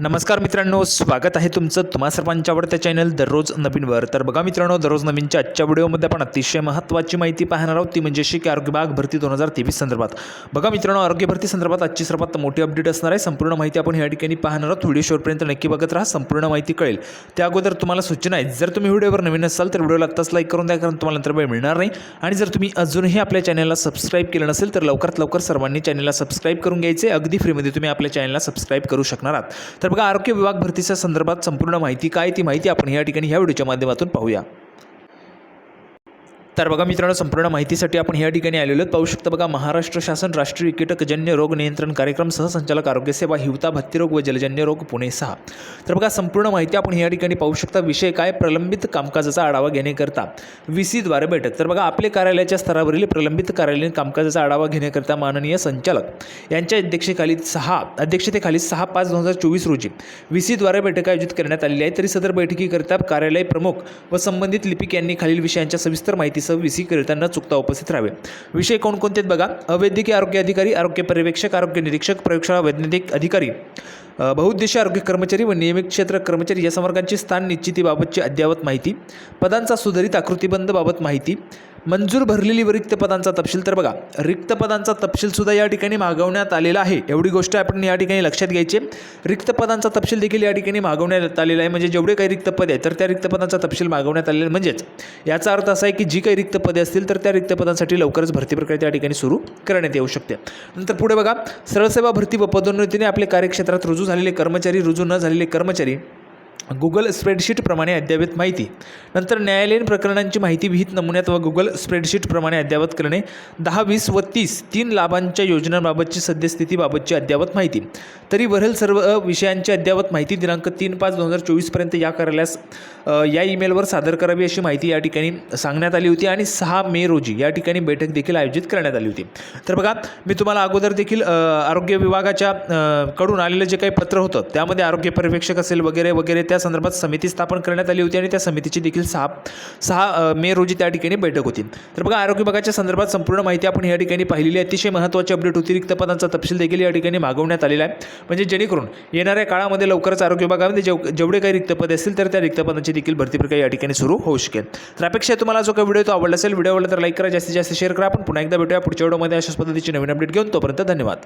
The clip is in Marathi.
नमस्कार मित्रांनो स्वागत आहे तुमचं तुम्हा सर्वांच्या आवडत्या चॅनल दररोज नवीनवर. तर बघा मित्रांनो दररोज नवीनच्या आजच्या व्हिडिओमध्ये आपण अतिशय महत्त्वाची माहिती पाहणार आहोत. ती म्हणजे शिक आरोग्य विभाग भरती दोन हजार तेवीस संदर्भात. बघा मित्रांनो आरोग्य भरती संदर्भात आजची सर्वात मोठी अपडेट असणार आहे. संपूर्ण माहिती आपण या ठिकाणी पाहणार आहोत. व्हिडिओ शेवटपर्यंत नक्की बघत राहा. संपूर्ण माहिती कळेल. त्या अगोदर तुम्हाला सूचना आहे जर तुम्ही व्हिडिओवर नवीन असाल तर व्हिडिओला आत्ताच लाईक करून द्या कारण तुम्हाला नंतर वेळ मिळणार नाही. आणि जर तुम्ही अजूनही आपल्या चॅनलला सबस्क्राईब केलं नसेल तर लवकरात लवकर सर्वांनी चॅनलला सबस्क्राईब करून घ्यायचे. अगदी फ्रीमध्ये तुम्ही आपल्या चॅनलला सबस्क्राईब करू शकणार आहात. तर बघा आरोग्य विभाग भरतीच्या संदर्भात संपूर्ण माहिती काय ती माहिती आपण या ठिकाणी ह्या व्हिडिओच्या माध्यमातून पाहूया. तर बघा मित्रांनो संपूर्ण माहितीसाठी आपण या ठिकाणी आलेलो आहोत. पाहू शकता बघा महाराष्ट्र शासन राष्ट्रीय कीटकजन्य रोग नियंत्रण कार्यक्रम सहसंचालक आरोग्य सेवा हिवता भत्तीरोग व जलजन्य रोग पुणे सहा. तर बघा संपूर्ण माहिती आपण या ठिकाणी पाहू शकता. विषय काय? प्रलंबित कामकाजाचा आढावा घेण्याकरता व्ही सीद्वारे बैठक तर बघा आपले कार्यालयाच्या स्तरावरील प्रलंबित कार्यालयीन कामकाजाचा आढावा घेण्याकरता माननीय संचालक यांच्या अध्यक्षतेखाली सहा अध्यक्षतेखाली सहा पाच दोन हजार चोवीस रोजी व्ही सीद्वारे बैठक आयोजित करण्यात आलेली आहे. तरी सदर बैठकीकरिता कार्यालय प्रमुख व संबंधित लिपिक यांनी खालील विषयांच्या सविस्तर माहिती सव्वीस ही करिता चुकता उपस्थित राहावे. विषय कोणकोणते आहेत बघा? अवैद्यकीय आरोग्य अधिकारी आरोग्य पर्यवेक्षक आरोग्य निरीक्षक प्रयोगशाळा वैज्ञानिक अधिकारी. बहुउद्देशीय आरोग्य कर्मचारी व नियमित क्षेत्र कर्मचारी या संवर्गांची स्थान निश्चितीबाबतची अद्ययावत माहिती. पदांचा सुधारित आकृतीबंधबाबत माहिती. मंजूर भरलेली व रिक्त पदांचा तपशील. तर बघा रिक्त पदांचा तपशीलसुद्धा या ठिकाणी मागवण्यात आलेला आहे. एवढी गोष्ट आपण या ठिकाणी लक्षात घ्यायची. रिक्त पदांचा तपशील देखील या ठिकाणी मागवण्यात आलेला आहे. म्हणजे जेवढे काही रिक्त पदे आहेत तर त्या रिक्त पदांचा तपशील मागवण्यात आलेला म्हणजेच याचा अर्थ असा आहे की जी काही रिक्त पदे असतील तर त्या रिक्त पदांसाठी लवकरच भरती प्रक्रिया त्या ठिकाणी सुरू करण्यात येऊ शकते. नंतर पुढे बघा सरळसेवा भरती व पदोन्नतीने आपल्या कार्यक्षेत्रात रुजू झालेले कर्मचारी रुजू न झालेले कर्मचारी गुगल स्प्रेडशीटप्रमाणे अद्ययावत माहिती. नंतर न्यायालयीन प्रकरणांची माहिती विहित नमुन्यात व गुगल स्प्रेडशीटप्रमाणे अद्ययावत करणे दहा वीस व तीस तीन लाभांच्या योजनांबाबतची सद्यस्थितीबाबतची अद्ययावत माहिती. तरी वरील सर्व विषयांची अद्ययावत माहिती दिनांक तीन पाच दोन हजार चोवीसपर्यंत या कार्यालयास या ईमेलवर सादर करावी अशी माहिती या ठिकाणी सांगण्यात आली होती आणि सहा मे रोजी या ठिकाणी बैठक देखील आयोजित करण्यात आली होती. तर बघा मी तुम्हाला अगोदर देखील आरोग्य विभागाच्या कडून आलेलं जे काही पत्र होतं त्यामध्ये आरोग्य पर्यवेक्षक असेल वगैरे वगैरे त्या त्या संदर्भात समिती स्थापन करण्यात आली होती आणि त्या समितीची देखील सहा सहा मे रोजी त्या ठिकाणी बैठक होती. तर बघा आरोग्य विभागाच्या संदर्भात संपूर्ण माहिती आपण या ठिकाणी पाहिलेली अतिशय महत्त्वाची अपडेट होती रिक्त पदांचा तपशील देखील या ठिकाणी मागवण्यात आलेला आहे. म्हणजे जेणेकरून येणाऱ्या काळामध्ये लवकरच आरोग्य विभागामध्ये जेव जेवढे काही रिक्त पदे असतील तर त्या रिक्त पदांची देखील भरती प्रक्रिया या ठिकाणी सुरू होऊ शकेल. तर अपेक्षा तुम्हाला जो काही व्हिडिओ तो आवडला असेल व्हिडिओ आवडला तर लाईक करा जास्तीत जास्त शेअर करा. आपण पुन्हा एकदा भेटूया पुढच्या व्हिडिओमध्ये अशाच पद्धतीची नवीन अपडेट घेऊन तोपर्यंत धन्यवाद.